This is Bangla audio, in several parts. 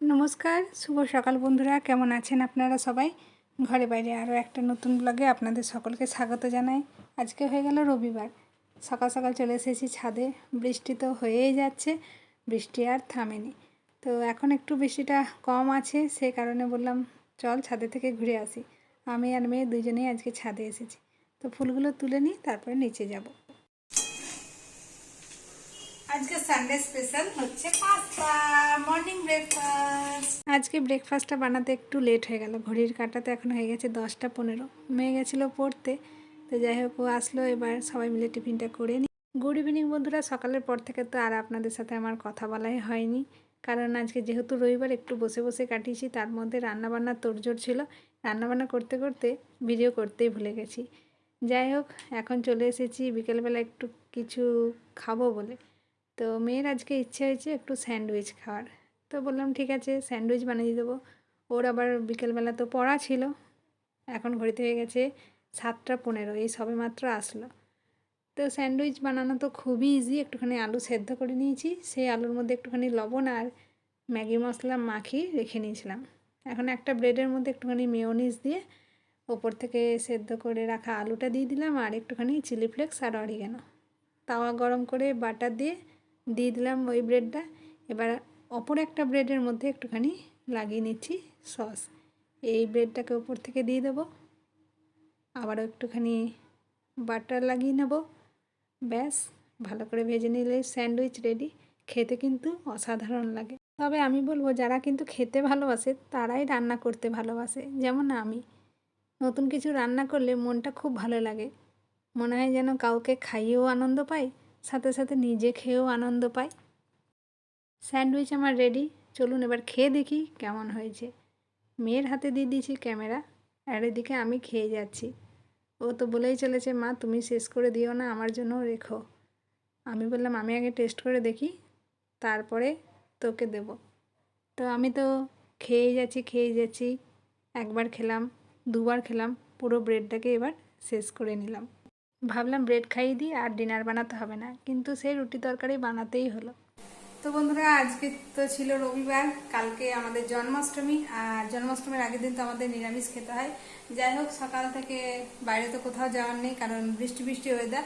নমস্কার, শুভ সকাল বন্ধুরা, কেমন আছেন আপনারা সবাই? ঘরে বাইরে আরও একটা নতুন ব্লগে আপনাদের সকলকে স্বাগত জানাই। আজকে হয়ে গেল রবিবার। সকাল সকাল চলে এসেছি ছাদে, বৃষ্টি তো হয়েই যাচ্ছে, বৃষ্টি আর থামেনি। তো এখন একটু বৃষ্টিটা কম আছে, সে কারণে বললাম, চল ছাদে থেকে ঘুরে আসি। আমি আর মেয়ে দুজনেই আজকে ছাদে এসেছি। তো ফুলগুলো তুলে নিই, তারপরে নিচে যাব। আজকে সানডে স্পেশাল হচ্ছে পাস্তা মর্নিং ব্রেকফাস্ট আজকে ব্রেকফাস্টটা বানাতে একটু লেট হয়ে গেল। ঘড়ির কাটাতে এখন হয়ে গেছে দশটা পনেরো। মেয়ে গেছিল পড়তে। তো যাই হোক, ও আসলো এবার সবাই মিলে টিফিনটা করে নিই গুড ইভিনিং বন্ধুরা, সকালের পর থেকে তো আর আপনাদের সাথে আমার কথা বলাই হয়নি। কারণ আজকে যেহেতু রবিবার, একটু বসে বসে কাটিয়েছি, তার মধ্যে রান্নাবান্নার তোড়জোড় ছিল। রান্নাবান্না করতে করতে ভিডিও করতেই ভুলে গেছি। যাই হোক, এখন চলে এসেছি বিকেলবেলা একটু কিছু খাব বলে। তো মেয়ের আজকে ইচ্ছে হয়েছে একটু স্যান্ডউইচ খাওয়ার। তো বললাম, ঠিক আছে, স্যান্ডউইচ বানিয়ে দেবো। ওর আবার বিকেলবেলা তো পড়া ছিল। এখন ঘড়িতে হয়ে গেছে সাতটা পনেরো, এই সবে মাত্র আসলো। তো স্যান্ডউইচ বানানো তো খুবই ইজি একটুখানি আলু সেদ্ধ করে নিয়েছি। সেই আলুর মধ্যে একটুখানি লবণ আর ম্যাগি মশলা মাখিয়ে রেখে নিয়েছিলাম। এখন একটা ব্রেডের মধ্যে একটুখানি মেয়োনিজ দিয়ে ওপর থেকে সেদ্ধ করে রাখা আলুটা দিয়ে দিলাম আর একটুখানি চিলি ফ্লেক্স আর অরিগানো। তাওয়া গরম করে বাটার দিয়ে দিয়ে দিলাম ওই ব্রেডটা। এবার অপর একটা ব্রেডের মধ্যে একটুখানি লাগিয়ে নিচ্ছি সস। এই ব্রেডটাকে ওপর থেকে দিয়ে দেবো। আবারও একটুখানি বাটার লাগিয়ে নেব। ব্যাস, ভালো করে ভেজে নিলে স্যান্ডউইচ রেডি। খেতে কিন্তু অসাধারণ লাগে। তবে আমি বলব, যারা কিন্তু খেতে ভালোবাসে, তারাই রান্না করতে ভালোবাসে। যেমন আমি। নতুন কিছু রান্না করলে মনটা খুব ভালো লাগে। মনে হয় যেন কাউকে খাইয়েও আনন্দ পাই, সাথে সাথে নিজে খেয়েও আনন্দ পাই। স্যান্ডউইচ আমার রেডি। চলুন এবার খেয়ে দেখি কেমন হয়েছে। মেয়ের হাতে দিয়ে দিয়েছি ক্যামেরা, আর এদিকে আমি খেয়ে যাচ্ছি। ও তো বলেই চলেছে, মা, তুমি শেষ করে দিও না, আমার জন্য রেখো। আমি বললাম, আমি আগে টেস্ট করে দেখি, তারপরে তোকে দেব। তো আমি তো খেয়ে যাচ্ছি খেয়ে যাচ্ছি। একবার খেলাম, দুবার খেলাম, পুরো ব্রেডটাকে এবার শেষ করে নিলাম। ভাবলাম ব্রেড খাইয়ে দিই, আর ডিনার বানাতে হবে না, কিন্তু সেই রুটি তরকারি বানাতেই হলো। তো বন্ধুরা, আজকে তো ছিল রবিবার, কালকে আমাদের জন্মাষ্টমী, আর জন্মাষ্টমীর আগের দিন তো আমাদের নিরামিষ খেতে হয়। যাই হোক, সকাল থেকে বাইরে তো কোথাও যাওয়ার নেই, কারণ বৃষ্টি বৃষ্টি ওয়েদার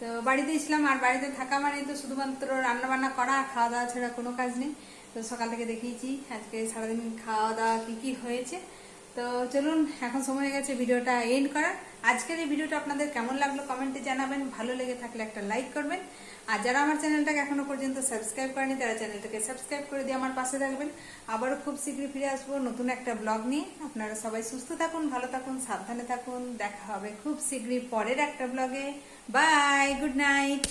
তো বাড়িতেই ছিলাম, আর বাড়িতে থাকা মানে তো শুধুমাত্র রান্না বান্না করা খাওয়া দাওয়া ছাড়া কোনো কাজ নেই। তো সকাল থেকে দেখিয়েছি, আজকে সারাদিন খাওয়া দাওয়া কী কী হয়েছে। তো চলুন, এখন সময় হয়ে গেছে ভিডিওটা এন্ড করার। আজকের এই ভিডিওটা আপনাদের কেমন লাগল কমেন্টে জানাবেন, ভালো লেগে থাকলে একটা লাইক করবেন। আর যারা আমার চ্যানেলটাকে এখনও পর্যন্ত সাবস্ক্রাইব করেনি, তারা চ্যানেলটাকে সাবস্ক্রাইব করে দিয়ে আমার পাশে থাকবেন। আবারও খুব শীঘ্রই ফিরে আসব নতুন একটা ব্লগ নিয়ে। আপনারা সবাই সুস্থ থাকুন, ভালো থাকুন, সাবধানে থাকুন। দেখা হবে খুব শীঘ্রই পরের একটা ব্লগে বাই গুড নাইট